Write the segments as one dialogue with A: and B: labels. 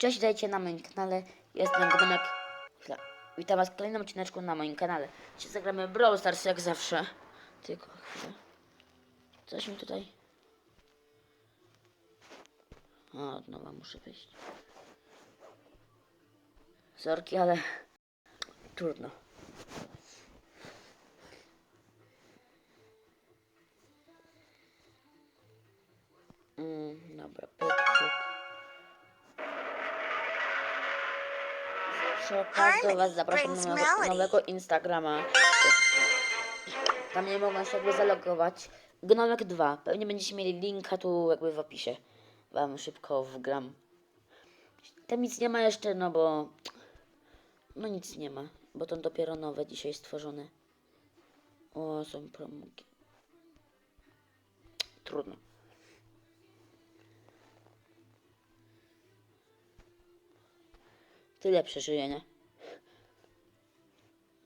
A: Cześć, dajcie na moim kanale. Jestem Gnomek. Witam was w kolejnym odcineczku na moim kanale. Dzisiaj zagramy Brawl Stars jak zawsze. Tylko chwilę. Coś mi tutaj... O, od nowa muszę wyjść. Sorki, ale... Trudno. Mm, dobra, okazji do Was zapraszam na nowego, nowego Instagrama. Tam nie mogą się zalogować. Gnomek 2. Pewnie będziecie mieli linka tu jakby w opisie. Wam szybko wgram. Tam nic nie ma jeszcze, no bo... No nic nie ma, bo to dopiero nowe dzisiaj stworzone. O, są promuki. Trudno. Tyle przeżyje, nie?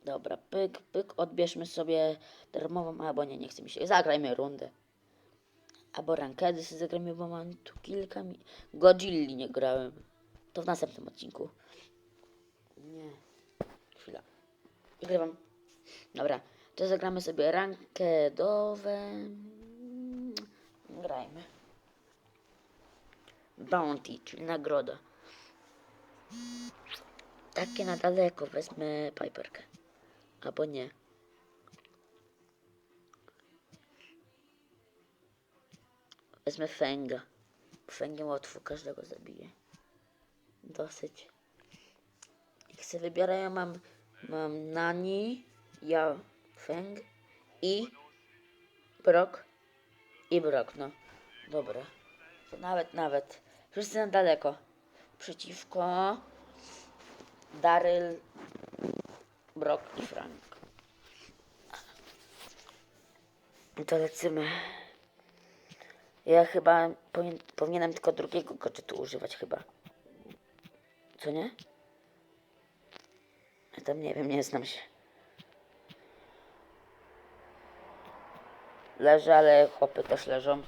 A: Dobra, pyk, pyk, odbierzmy sobie darmową, albo nie, nie chce mi się. Zagrajmy rundę. Albo rankedy sobie zagrajmy, bo mam tu kilka mi... Godzilli nie grałem. To w następnym odcinku. Nie. Chwila. Wygrywam. Dobra, to zagramy sobie rankedowe. Grajmy. Bounty, czyli nagroda. Takie na daleko wezmę Piperkę. Albo nie. Wezmę Fęga. Fęgiem łatwo każdego zabije. Dosyć. Jak sobie wybiorę, ja mam, mam Nani, ja Feng i Brock i Brock, no. Dobra. Nawet, nawet. Wszyscy na daleko. Przeciwko Daryl, Brock i Frank. I to lecimy. Ja chyba powin, powinienem tylko drugiego gadżetu używać chyba. Co nie? Ja tam nie wiem, nie znam się. Leżę, ale chłopy też leżą.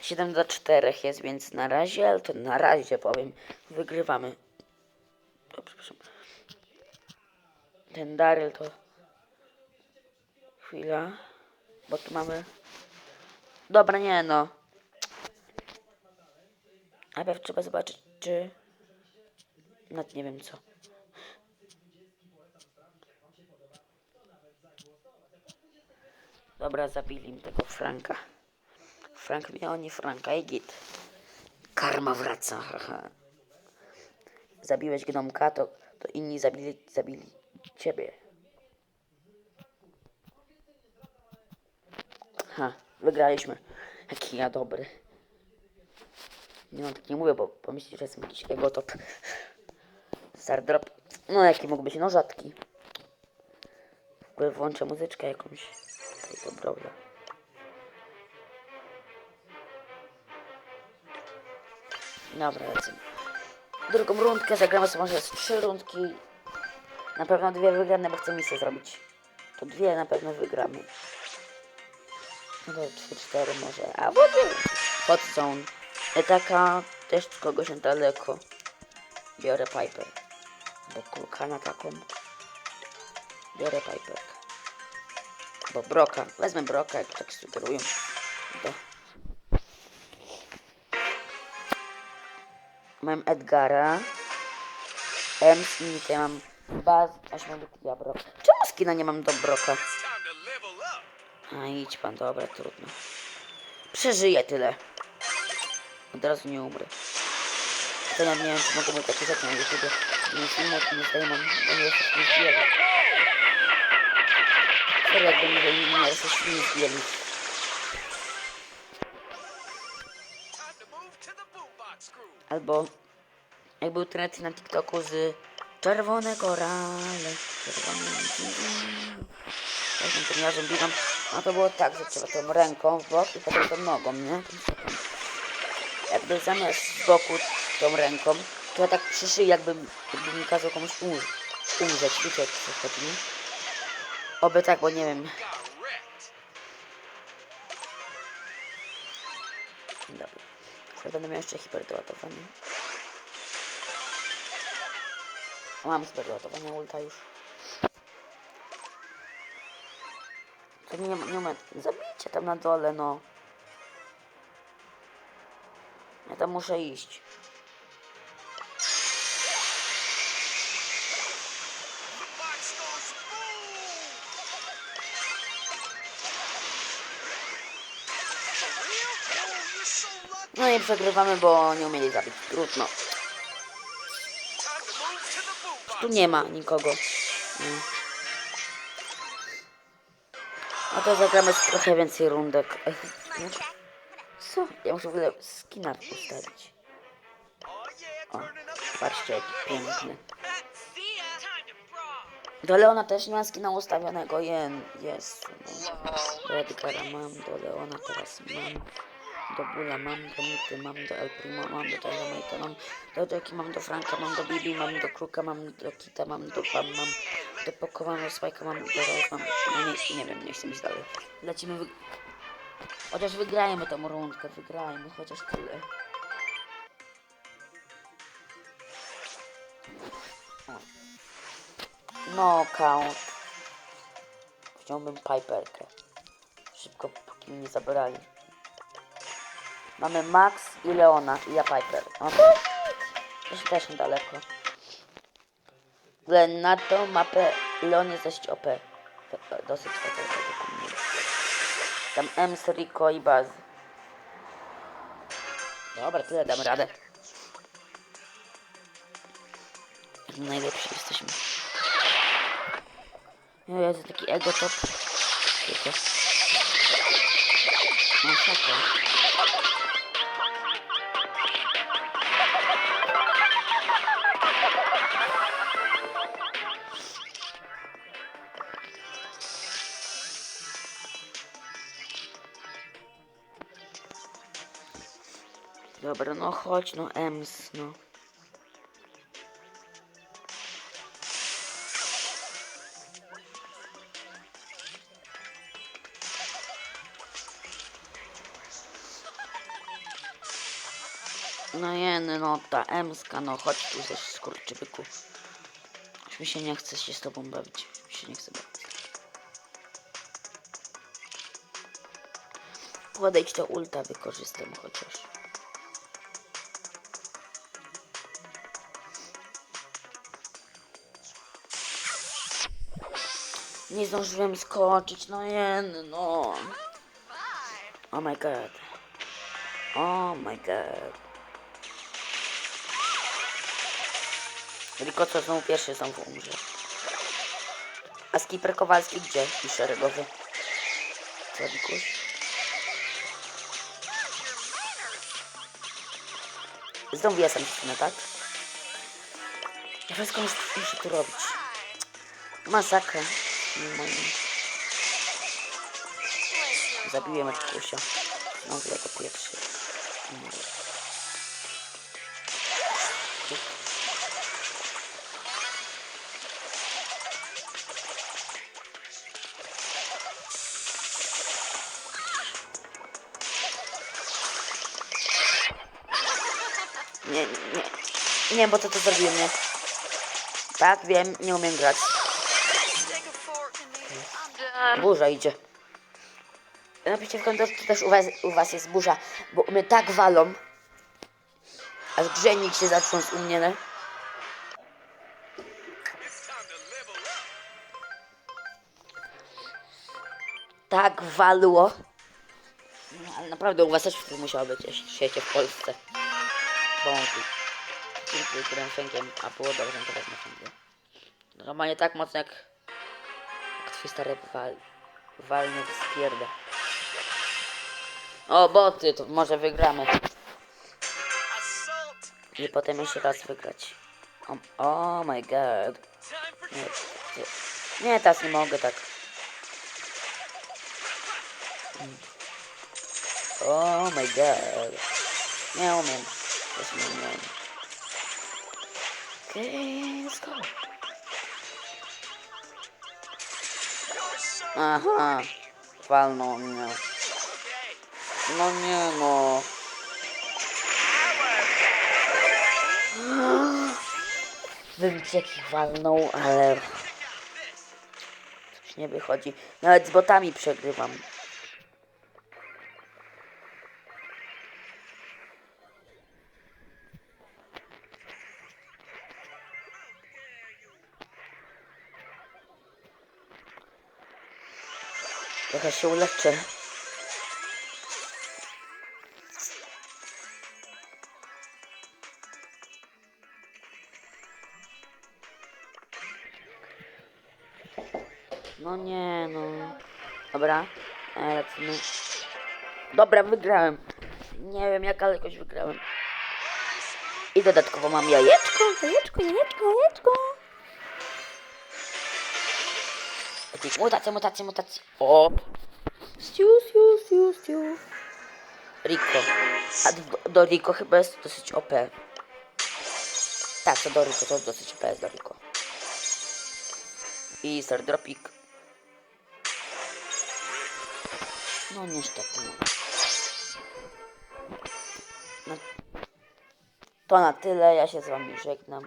A: 7 do 4 jest, więc na razie, ale to na razie powiem, wygrywamy. O, przepraszam. Ten Daryl to... Chwila. Bo tu mamy... Dobra, nie no. Najpierw trzeba zobaczyć, czy... Nawet nie wiem co. Dobra, zabili im tego Franka. Frank nie Franka i git. Karma wraca. Zabiłeś gnomka, to, to inni zabili, zabili ciebie. Ha, wygraliśmy. Jaki ja dobry. Nie no, tak nie mówię, bo pomyślicie, że jestem jakiś ego top. Star drop. No jaki mógł być? No rzadki. W ogóle włączę muzyczkę jakąś. Tutaj to Dobra, lecimy. Drugą rundkę zagramy sobie może z trzy rundki. Na pewno dwie wygrane, bo chcę misję zrobić. To dwie na pewno wygramy. No to trzy, cztery może. Nie. Hot zone. I taka też kogoś na daleko. Biorę Piper. Bo kulka na taką. Biorę Piper. Bo Broka. Wezmę Broka, jak tak sugerują. Do. Mam Edgara. M Smith, ja mam Baz, aż mam ja Brok. Czemu skina nie mam do Broka? A idź pan, dobra, trudno. Przeżyję tyle. Od razu nie umrę. To nie wiem, czy mogę mieć takie rzeczy na YouTube. Nie filmu, nie zdejmą, bo nie jesteś nie zbieli. Serio, jakby wiem, nie jesteś nie zbieli. Albo jak był trend na TikToku z czerwone korale, czerwone Takim treniarzem biegam. No to było tak, że trzeba tą ręką w bok i potem tą nogą, nie? Jakby zamiast z boku tą ręką, to ja tak przy szyi jakbym, jakby mi kazał komuś umrzeć. Umrzeć, wiecie co chodzi, nie? Oby tak, bo nie wiem. Dobra. Kurde, będę miał jeszcze hiperdołatowanie. Mam hiperdołatowanie ulta już. To nie, nie umiem. Zabijcie tam na dole, no. Ja tam muszę iść. No i przegrywamy, bo nie umieli zabić. Trudno. Tu nie ma nikogo. Nie. A to zagramy trochę więcej rundek. Co? Ja muszę w ogóle skina ustawić. O, patrzcie jaki piękny. Do Leona też nie ma skina ustawionego. Jest. No. Do Edgara mam, do Leona teraz mam. Do Bula mam, do Nity mam, do El Primo mam, do Dynamite'a mam, do Jackie mam, do Franka mam, do Bibi mam, do Kruka mam, do Kita mam, do Pam mam, do Poko mam, do Spike'a mam, do Rose mam. No nie, nie wiem, nie chcę iść dalej. Lecimy wy... Chociaż wygrajmy tą rundkę, wygrajmy, chociaż tyle. O. Knockout. Wziąłbym Piperkę. Szybko, póki mi nie zabrali. Mamy Max i Leona i ja Piper. To też, też niedaleko. Ale na tą mapę Leon jest dość OP. Dosyć OP. Tam Ems, Rico i Baz. Dobra, tyle damy radę. Najlepsi jesteśmy. No jest taki ego top. Masakra. Dobra, no chodź, no Ems, no. No jeny, no ta Emska, no chodź tu ze skurczybyku. Już mi się nie chce się z tobą bawić. Mi się nie chce bawić. Podejdź do ulta, wykorzystam chociaż. Nie zdążyłem skoczyć, no jeny, no. Oh my god. Oh my god. Riko co znowu pierwszy znowu umrze. A skipper Kowalski gdzie? I szeregowy. Co Rikuś? Znowu jestem na tak? Ja wszystko muszę tu robić. Masakra. Moim. Zabiłem Rikusia. Znowu jako pierwszy. No. Nie, nie, nie, bo to to zrobiłem, nie. Tak, wiem, nie umiem grać. Burza idzie. Napiszcie w komentarzu, też u was, u was jest burza, bo mnie tak walą, aż grzejnik się zaczął z u mnie, nie? Tak walło. No, ale naprawdę u was też musiało być, jeśli siecie w Polsce. Bąki. Którym fękiem, a było dobrze, to wezmę fękiem. Normalnie tak mocno jak, twój stary wal, walnie spierda. O, boty, to może wygramy. I potem jeszcze raz wygrać. O oh my god. Nie, nie, teraz nie mogę tak. Oh my god. Nie umiem. Też nie umiem. Okej, let's go. Aha. Walną mnie. No nie no. ci jakich walnął, ale coś nie wychodzi. Nawet z botami przegrywam. Trochę się uleczę. No nie, no. Dobra, e, lecimy. Dobra, wygrałem. Nie wiem jak, ale jakoś wygrałem. I dodatkowo mam jajeczko, jajeczko, jajeczko, jajeczko. Jakieś mutacje, mutacje, mutacje. O! Siu, siu, siu, siu. Rico. A do, do Rico chyba jest dosyć OP. Tak, to do Rico, to dosyć OP jest do Rico. I Stardropik. No niestety. No, to na tyle, ja się z wami żegnam.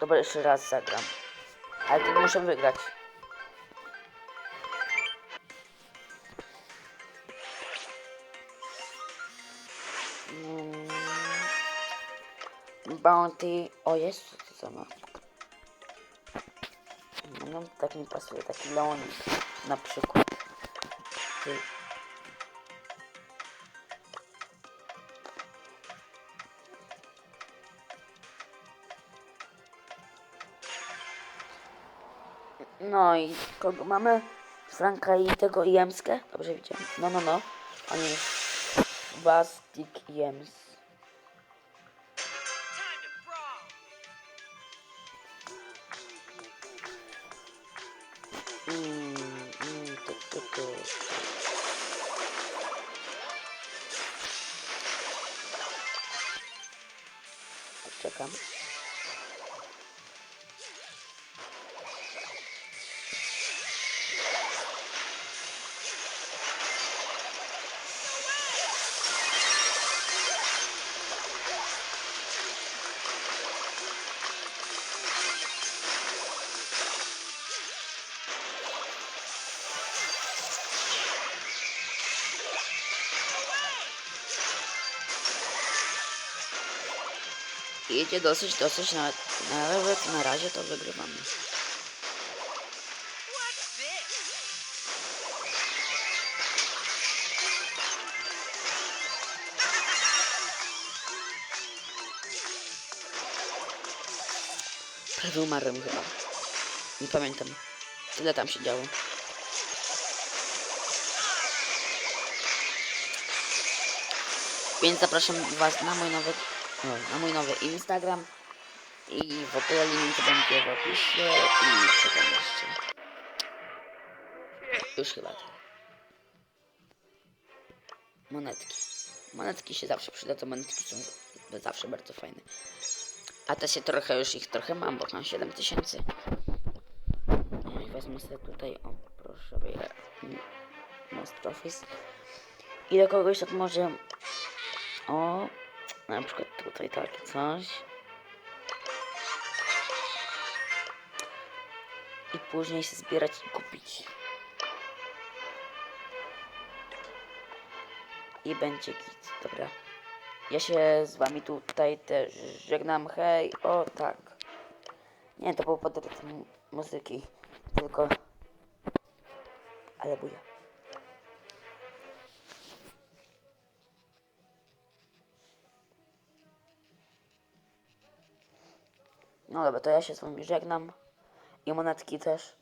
A: Dobra, jeszcze raz zagram. Ale to muszę wygrać. Mm. Bounty. O jest, co to za ma? No tak mi pasuje, taki Leonik na przykład. Ty. No i kogo mamy? Franka i tego Jemskę? Dobrze widziałem. No, no, no. Oni Bastik Jems. Mm, mm. Idzie dosyć, dosyć, nawet, nawet na razie to wygrywamy. Prawie umarłem chyba. Nie pamiętam. Tyle tam się działo. Więc zapraszam Was na mój nowy, o, na mój nowy Instagram. I w ogóle link będzie w opisie. I co tam jeszcze? Już chyba tak. Monetki. Monetki się zawsze przydadzą. Monetki są zawsze bardzo fajne. A te się trochę, już ich trochę mam, bo mam 7000. No i wezmę sobie tutaj, o proszę, wyjdę. Most Office. I do kogoś tak może o, na przykład tutaj takie coś. I później się zbierać i kupić. I będzie git, dobra. Ja się z wami tutaj też żegnam, hej, o tak. Nie, to był pod muzyki, tylko... Ale buja. No dobra, to ja się z wami żegnam. I monetki też.